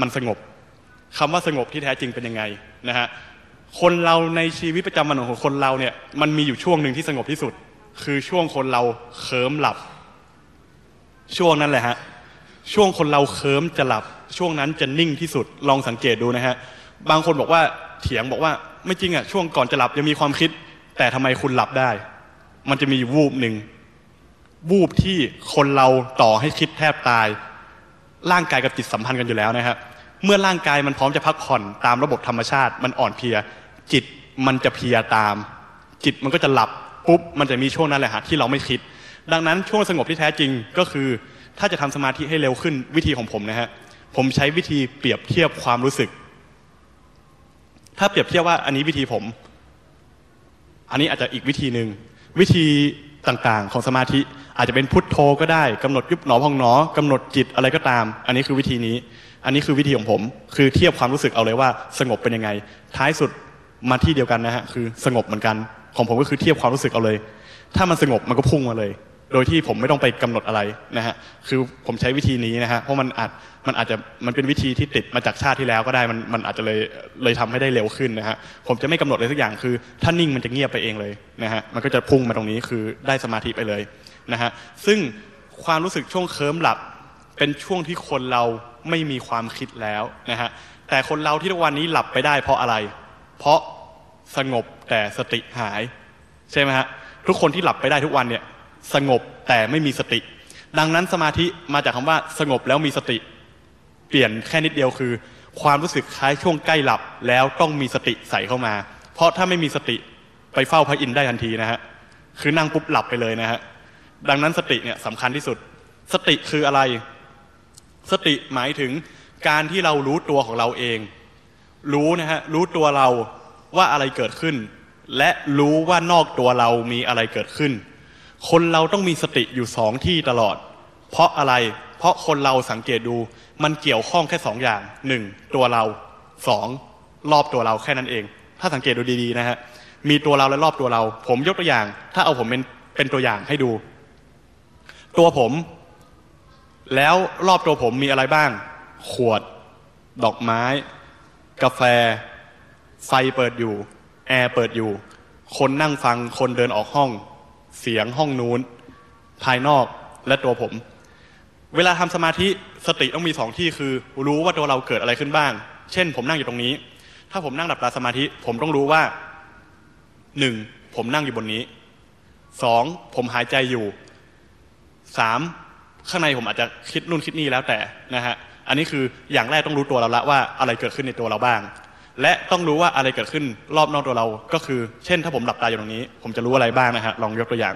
มันสงบคำว่าสงบที่แท้จริงเป็นยังไงนะฮะคนเราในชีวิตประจำวันของคนเราเนี่ยมันมีอยู่ช่วงหนึ่งที่สงบที่สุด คือช่วงคนเราเคิมหลับ ช่วงนั้นแหละฮะช่วงคนเราเคิมจะหลับ ช่วงนั้นจะนิ่งที่สุดลองสังเกตดูนะฮะบางคนบอกว่าเถียงบอกว่าไม่จริงอะช่วงก่อนจะหลับยังมีความคิด แต่ทำไมคุณหลับได้ มันจะมีวูบหนึ่งวูบที่คนเราต่อให้คิดแทบตาย ร่างกายกับจิตสัมพันธ์กันอยู่แล้วนะครับ เมื่อร่างกายมันพร้อมจะพักผ่อนตามระบบธรรมชาติ มันอ่อนเพลีย จิตมันจะเพลียตาม จิตมันก็จะหลับปุ๊บมันจะมีช่วงนั้นแหละฮะที่เราไม่คิด ดังนั้นช่วงสงบที่แท้จริงก็คือ ถ้าจะทำสมาธิให้เร็วขึ้นวิธีของผมนะฮะผมใช้วิธีเปรียบเทียบความรู้สึก ถ้าเปรียบเทียบว่าอันนี้วิธีผม อันนี้อาจจะอีกวิธีหนึ่งวิธี ต่างๆ ของสมาธิ อาจจะเป็นพุทโธก็ได้กำหนดยุบหนอพองหนอกำหนดจิตอะไรก็ตาม อันนี้คือวิธีนี้ อันนี้คือวิธีของผม คือเทียบความรู้สึกเอาเลยว่าสงบเป็นยังไง ท้ายสุดมาที่เดียวกันนะฮะคือสงบเหมือนกัน ของผมก็คือเทียบความรู้สึกเอาเลย ถ้ามันสงบมันก็พุ่งมาเลย โดยที่ผมไม่ต้องไปกำหนดอะไรนะฮะคือผมใช้วิธีนี้นะฮะเพราะมันอาจมันอาจจะมันเป็นวิธีที่ติดมาจากชาติที่แล้วก็ได้มันมันอาจจะเลยเลยทำให้ได้เร็วขึ้นนะฮะผมจะไม่กำหนดเลยสักอย่างคือถ้านิ่งมันจะเงียบไปเองเลยนะฮะมันก็จะพุ่งมาตรงนี้คือได้สมาธิไปเลยนะฮะซึ่งความรู้สึกช่วงเคิร์มหลับ เป็นช่วงที่คนเราไม่มีความคิดแล้วนะฮะแต่คนเราที่ทุกวันนี้หลับไปได้เพราะอะไร เพราะสงบแต่สติหาย ใช่ไหมฮะทุกคนที่หลับไปได้ทุกวันเนี่ย สงบแต่ไม่มีสติ ดังนั้นสมาธิมาจากคำว่าสงบแล้วมีสติ เปลี่ยนแค่นิดเดียวคือ ความรู้สึกคล้ายช่วงใกล้หลับแล้วต้องมีสติใส่เข้ามา เพราะถ้าไม่มีสติไปเฝ้าพระอินทร์ได้ทันทีนะฮะคือนั่งปุ๊บหลับไปเลยนะฮะดังนั้นสติเนี่ยสำคัญที่สุด สติคืออะไร สติหมายถึงการที่เรารู้ตัวของเราเอง รู้นะฮะรู้ตัวเราว่าอะไรเกิดขึ้น และรู้ว่านอกตัวเรามีอะไรเกิดขึ้น คนเราต้องมีสติอยู่สองที่ตลอด เพราะอะไร เพราะคนเราสังเกตดู มันเกี่ยวข้องแค่สองอย่างหนึ่งตัวเราสองรอบตัวเราแค่นั้นเอง ถ้าสังเกตดูดีๆนะฮะมีตัวเราและรอบตัวเรา ผมยกตัวอย่าง ถ้าเอาผมเป็นเป็นตัวอย่างให้ดู ตัวผม แล้วรอบตัวผมมีอะไรบ้าง ขวด ดอกไม้ กาแฟ ไฟเปิดอยู่ แอร์เปิดอยู่ คนนั่งฟังคนเดินออกห้อง เสียงห้องนู้น ภายนอกและตัวผม เวลาทำสมาธิสติต้องมีสองที่คือ รู้ว่าตัวเราเกิดอะไรขึ้นบ้าง เช่น ผมนั่งอยู่ตรงนี้ ถ้าผมนั่งหลับตาสมาธิ ผมต้องรู้ว่าหนึ่งผมนั่งอยู่บนนี้สองผมหายใจอยู่สามข้างในผมอาจจะคิดนู่นคิดนี่แล้วแต่นะฮะอันนี้คืออย่างแรกต้องรู้ตัวเราละว่าอะไรเกิดขึ้นในตัวเราบ้าง และต้องรู้ว่าอะไรเกิดขึ้นรอบนอกตัวเรา ก็คือ เช่น ถ้าผมหลับตาอยู่ตรงนี้ ผมจะรู้อะไรบ้างนะฮะลองยกตัวอย่าง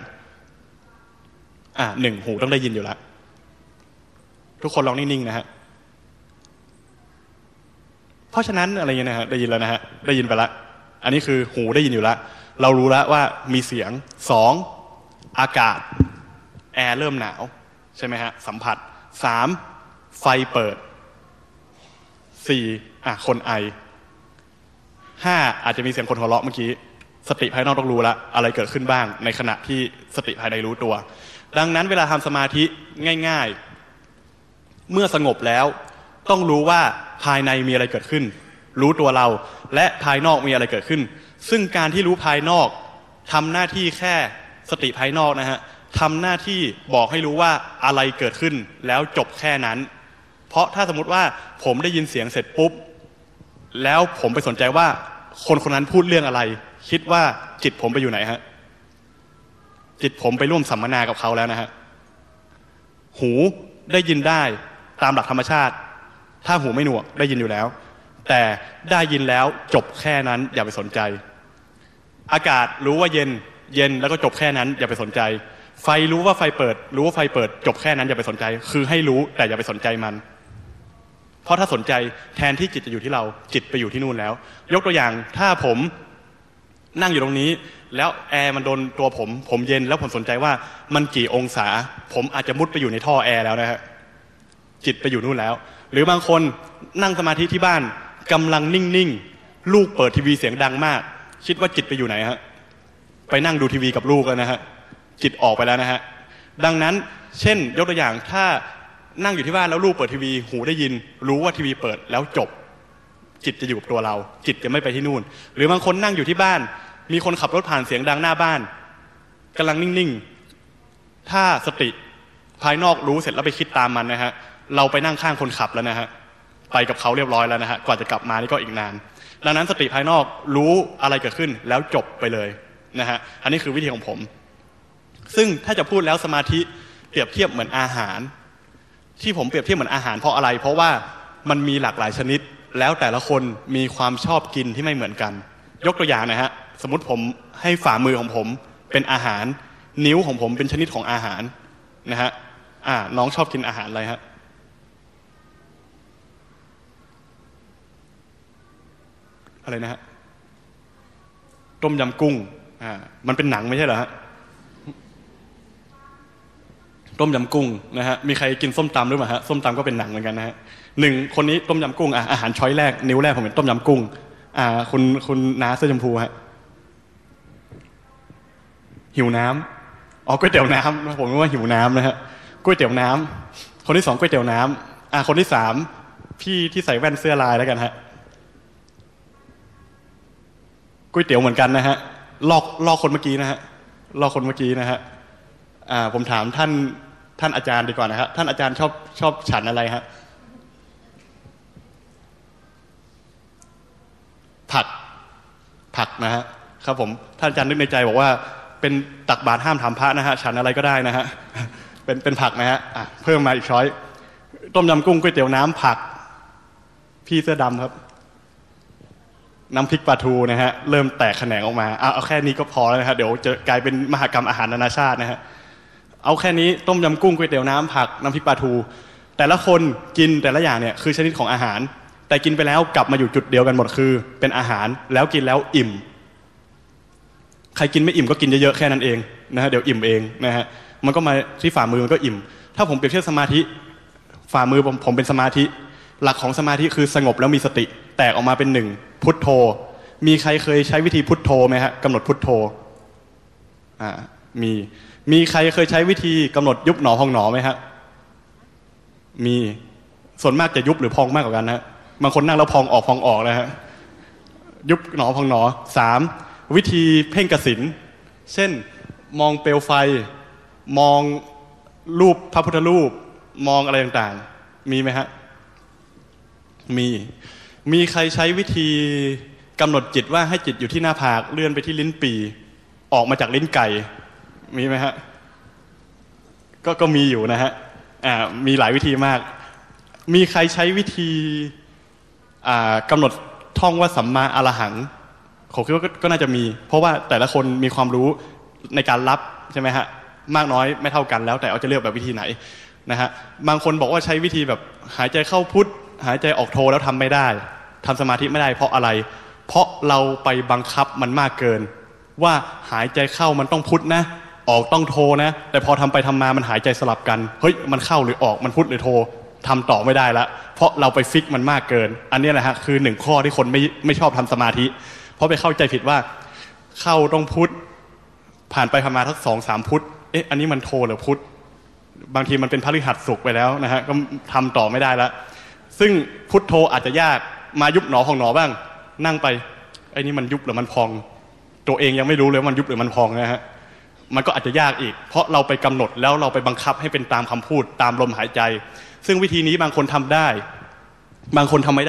อ่าหนึ่งหูต้องได้ยินอยู่แล้วทุกคนลองนิ่งๆนะฮะเพราะฉะนั้นอะไรเงี้ยนะฮะได้ยินแล้วนะฮะได้ยินไปละ อันนี้คือหูได้ยินอยู่ล้วเรารู้แล้วว่ามีเสียงสองอากาศ แอร์เริ่มหนาว ใช่ไหมฮะ สัมผัสสามไฟเปิดสี่อะคนไอ ห้าอาจจะมีเสียงคนหัวเราะเมื่อกี้ สติภายนอกต้องรู้ละอะไรเกิดขึ้นบ้าง ในขณะที่สติภายในรู้ตัว ดังนั้นเวลาทำสมาธิง่าย ๆ เมื่อสงบแล้วต้องรู้ว่าภายในมีอะไรเกิดขึ้น รู้ตัวเรา และภายนอกมีอะไรเกิดขึ้น ซึ่งการที่รู้ภายนอกทำหน้าที่แค่สติภายนอกนะฮะทำหน้าที่บอกให้รู้ว่าอะไรเกิดขึ้นแล้วจบแค่นั้น เพราะถ้าสมมติว่าผมได้ยินเสียงเสร็จปุ๊บ แล้วผมไปสนใจว่าคนคนนั้นพูดเรื่องอะไร คิดว่าจิตผมไปอยู่ไหนฮะ จิตผมไปร่วมสัมมนากับเขาแล้วนะฮะ หูได้ยินได้ตามหลักธรรมชาติ ถ้าหูไม่หนวกได้ยินอยู่แล้ว แต่ได้ยินแล้วจบแค่นั้นอย่าไปสนใจ อากาศรู้ว่าเย็น เย็นแล้วก็จบแค่นั้น อย่าไปสนใจ ไฟรู้ว่าไฟเปิด รู้ว่าไฟเปิด จบแค่นั้นอย่าไปสนใจ คือให้รู้แต่อย่าไปสนใจมัน เพราะถ้าสนใจแทนที่จิตจะอยู่ที่เราจิตไปอยู่ที่นู่นแล้ว ยกตัวอย่างถ้าผมนั่งอยู่ตรงนี้ แล้วแอร์มันโดนตัวผม ผมเย็นแล้วผมสนใจว่ามันกี่องศา ผมอาจจะมุดไปอยู่ในท่อแอร์แล้วนะฮะจิตไปอยู่นู่นแล้ว หรือบางคนนั่งสมาธิที่บ้านกำลังนิ่งๆลูกเปิดทีวีเสียงดังมาก คิดว่าจิตไปอยู่ไหนฮะไปนั่งดูทีวีกับลูกแล้วนะฮะจิตออกไปแล้วนะฮะดังนั้น เช่น ยกตัวอย่างถ้า นั่งอยู่ที่บ้านแล้วลูกเปิดทีวี หูได้ยิน รู้ว่าทีวีเปิดแล้วจบ จิตจะอยู่กับตัวเรา จิตจะไม่ไปที่นู่น หรือบางคนนั่งอยู่ที่บ้าน มีคนขับรถผ่านเสียงดังหน้าบ้านกำลังนิ่งๆ ถ้าสติภายนอกรู้เสร็จแล้วไปคิดตามมันนะฮะเราไปนั่งข้างคนขับแล้วนะฮะไปกับเขาเรียบร้อยแล้วนะฮะกว่าจะกลับมานี่ก็อีกนาน ดังนั้นสติภายนอกรู้อะไรเกิดขึ้นแล้วจบไปเลยนะฮะอันนี้คือวิธีของผม ซึ่งถ้าจะพูดแล้วสมาธิเปรียบเทียบเหมือนอาหาร ที่ผมเปรียบเทียบเหมือนอาหารเพราะอะไร เพราะว่ามันมีหลากหลายชนิด แล้วแต่ละคนมีความชอบกินที่ไม่เหมือนกัน ยกตัวอย่างนะฮะสมมติผมให้ฝ่ามือของผมเป็นอาหาร นิ้วของผมเป็นชนิดของอาหารนะฮะอ่าน้องชอบกินอาหารอะไรฮะอะไรนะฮะต้มยำกุ้งอ่ามันเป็นหนังไม่ใช่เหรอฮะ ต้มยำกุ้งนะฮะมีใครกินส้มตำหรือเปล่าฮะส้มตำก็เป็นหนังเหมือนกันนะฮะหนึ่งคนนี้ต้มยำกุ้งอะอาหารช้อยแรกนิ้วแรกผมเป็นต้มยำกุ้งอ่าคุณคุณน้าเสื้อชมพูฮะหิวน้ำอ๋อก๋วยเตี๋ยวน้ำผมว่าหิวน้ำนะฮะก๋วยเตี๋ยวน้ำคนที่สองก๋วยเตี๋ยวน้ำอ่าคนที่สามพี่ที่ใส่แว่นเสื้อลายแล้วกันฮะก๋วยเตี๋ยวเหมือนกันนะฮะลอกลอกคนเมื่อกี้นะฮะลอกคนเมื่อกี้นะฮะอ่าผมถามท่าน ท่านอาจารย์ดีกว่านะครับท่านอาจารย์ชอบชอบฉันอะไรฮะผักผักนะฮะครับผมท่านอาจารย์นึกในใจบอกว่าเป็นตักบาตรห้ามถามพระนะฮะฉันอะไรก็ได้นะฮะเป็นเป็นผักนะฮะอะเพิ่มมาอีกช้อย ต้มยำกุ้งก๋วยเตี๋ยวน้ำผัก พี่เสื้อดำครับ น้ำพริกปลาทูนะฮะเริ่มแตกแขนงออกมาเอาเอาแค่นี้ก็พอแล้วนะครับเดี๋ยวจะกลายเป็นมหกรรมอาหารนานาชาตินะฮะ เอาแค่นี้ต้มยำกุ้งก๋วยเตี๋ยวน้ำผักน้ำพริกปลาทู แต่ละคนกินแต่ละอย่างเนี่ยคือชนิดของอาหาร แต่กินไปแล้วกลับมาอยู่จุดเดียวกันหมดคือ เป็นอาหารแล้วกินแล้วอิ่ม ใครกินไม่อิ่มก็กินเยอะๆแค่นั้นเองนะฮะเดี๋ยวอิ่มเองนะฮะมันก็มาที่ฝ่ามือมันก็อิ่ม ถ้าผมเปรียบเทียบสมาธิ ฝ่ามือผมผมเป็นสมาธิ หลักของสมาธิคือสงบแล้วมีสติ แตกออกมาเป็นหนึ่งพุทโธ มีใครเคยใช้วิธีพุทโธไหมฮะกำหนดพุทโธอ่ามี มีใครเคยใช้วิธีกำหนดยุบหนอพองหนอไหมฮะ มีส่วนมากจะยุบหรือพองมากกว่ากันนะฮะบางคนนั่งแล้วพองออกพองออกนะฮะยุบหนอพองหนอสามวิธีเพ่งกสินเช่นมองเปลวไฟ มองรูปพระพุทธรูป มองอะไรต่างๆ มีไหมฮะ มี มีใครใช้วิธีกำหนดจิตว่าให้จิตอยู่ที่หน้าผากเลื่อนไปที่ลิ้นปี ออกมาจากลิ้นไก่ มีไหมฮะก็ก็มีอยู่นะฮะอ่ามีหลายวิธีมาก มีใครใช้วิธีอ่ากำหนดท่องว่าสัมมาอรหังผมคิดว่าก็น่าจะมี เพราะว่าแต่ละคนมีความรู้ในการรับใช่ไหมฮะมากน้อยไม่เท่ากันแล้ว แต่เอาจะเลือกแบบวิธีไหนนะฮะบางคนบอกว่าใช้วิธีแบบหายใจเข้าพุทธหายใจออกโทแล้วทำไม่ได้ทำสมาธิไม่ได้เพราะอะไร เพราะเราไปบังคับมันมากเกิน ว่าหายใจเข้ามันต้องพุทธนะ ออกต้องโทนะ แต่พอทำไปทำมามันหายใจสลับกัน เฮ้ย มันเข้าหรือออก มันพุทธหรือโททำต่อไม่ได้ละ เพราะเราไปฟิกมันมากเกิน อันนี้แหละฮะคือหนึ่งข้อที่คนไม่ไม่ชอบทำสมาธิ เพราะไปเข้าใจผิดว่า เข้าต้องพุทธผ่านไปประมาทักสองสามพุทธเอ๊ะ อันนี้มันโทหรือพุทธบางทีมันเป็นพฤหัสสุกไปแล้วนะฮะ ก็ทำต่อไม่ได้ละ ซึ่งพุทโธอาจจะยาก มายุบหนอของหนอบ้าง นั่งไป ไอ้นี่มันยุบหรือมันพอง ตัวเองยังไม่รู้เลยว่ามันยุบหรือมันพองนะฮะ มันก็อาจจะยากอีก เพราะเราไปกำหนดแล้วเราไปบังคับให้เป็นตามคำพูดตามลมหายใจ ซึ่งวิธีนี้บางคนทำได้ บางคนทำไม่ได้